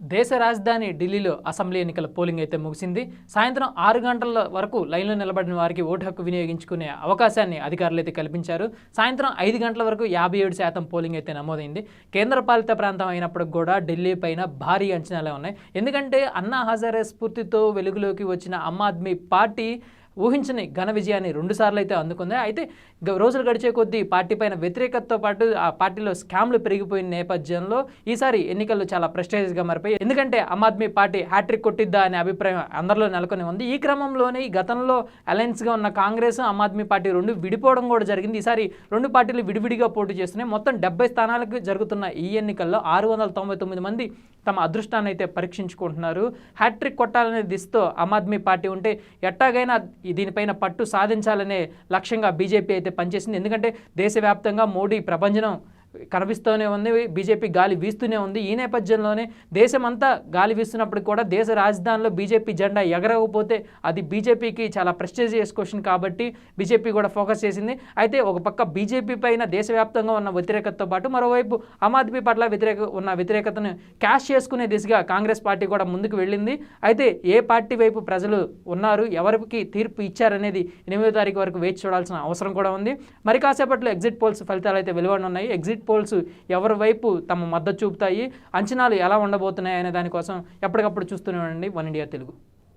దేశ రాజధాని ఢిల్లీలో అసెంబ్లీ ఎన్నికల పోలింగ్ అయితే ముగిసింది. సాయంత్రం ఆరు గంటల వరకు లైన్లో నిలబడిన వారికి ఓటు హక్కు వినియోగించుకునే అవకాశాన్ని అధికారులు అయితే కల్పించారు. సాయంత్రం ఐదు గంటల వరకు యాభై ఏడు శాతం పోలింగ్ అయితే నమోదైంది. కేంద్రపాలిత ప్రాంతం అయినప్పటికి కూడా ఢిల్లీ పైన భారీ అంచనాలే ఉన్నాయి. ఎందుకంటే అన్నా హజారే స్ఫూర్తితో వెలుగులోకి వచ్చిన ఆమ్ ఆద్మీ పార్టీ ఊహించని ఘన విజయాన్ని రెండుసార్లు అయితే అందుకుంది అయితే రోజులు గడిచే కొద్దీ పార్టీ పైన వ్యతిరేకతతో పాటు ఆ పార్టీలో స్కామ్లు పెరిగిపోయిన నేపథ్యంలో ఈసారి ఎన్నికలు చాలా ప్రెస్టేజ్గా మారిపోయాయి ఎందుకంటే Aam Aadmi party hat trick కొట్టిద్దా అనే అభిప్రాయం అందరిలో నెలకొని ఉంది. ఈ క్రమంలోనే ఈ గతంలో అలయన్స్గా ఉన్న కాంగ్రెస్ ఆమ్ ఆద్మీ పార్టీ రెండు విడిపోవడం కూడా జరిగింది. ఈసారి రెండు పార్టీలు విడివిడిగా పోటీ చేస్తున్నాయి. మొత్తం డెబ్బై స్థానాలకు జరుగుతున్న ఈ ఎన్నికల్లో ఆరు వందల తొంభై తొమ్మిది మంది తమ అదృష్టాన్ని అయితే పరీక్షించుకుంటున్నారు హ్యాట్రిక్ కొట్టాలనే దిశతో ఆమ్ ఆద్మీ పార్టీ ఉంటే ఎట్టాగైనా దీనిపైన పట్టు సాధించాలనే లక్ష్యంగా బీజేపీ అయితే పనిచేసింది. ఎందుకంటే దేశవ్యాప్తంగా మోడీ ప్రపంచం కనిపిస్తూనే ఉంది. బీజేపీ గాలి వీస్తూనే ఉంది. ఈ నేపథ్యంలోనే దేశమంతా గాలి వీస్తున్నప్పుడు కూడా దేశ రాజధానిలో బీజేపీ జెండా ఎగరకపోతే అది బీజేపీకి చాలా ప్రెస్టేజియస్ క్వశ్చన్ కాబట్టి బీజేపీ కూడా ఫోకస్ చేసింది. అయితే ఒక పక్క బీజేపీ పైన దేశవ్యాప్తంగా ఉన్న వ్యతిరేకతతో పాటు మరోవైపు ఆమ్ ఆద్మీ పట్ల వ్యతిరేక ఉన్న వ్యతిరేకతను క్యాష్ చేసుకునే దిశగా కాంగ్రెస్ పార్టీ కూడా ముందుకు వెళ్ళింది. అయితే ఏ పార్టీ వైపు ప్రజలు ఉన్నారు ఎవరికి తీర్పు ఇచ్చారనేది ఎనిమిదో తారీఖు వరకు వేచి చూడాల్సిన అవసరం కూడా ఉంది. మరి కాసేపట్లో ఎగ్జిట్ పోల్స్ ఫలితాలు అయితే వెలువడనున్నాయి. ఎగ్జిట్ పోల్స్ ఎవరి వైపు తమ మద్దతు చూపుతాయి అంచనాలు ఎలా ఉండబోతున్నాయి అనే దానికోసం ఎప్పటికప్పుడు చూస్తూనే ఉండండి. One India Telugu.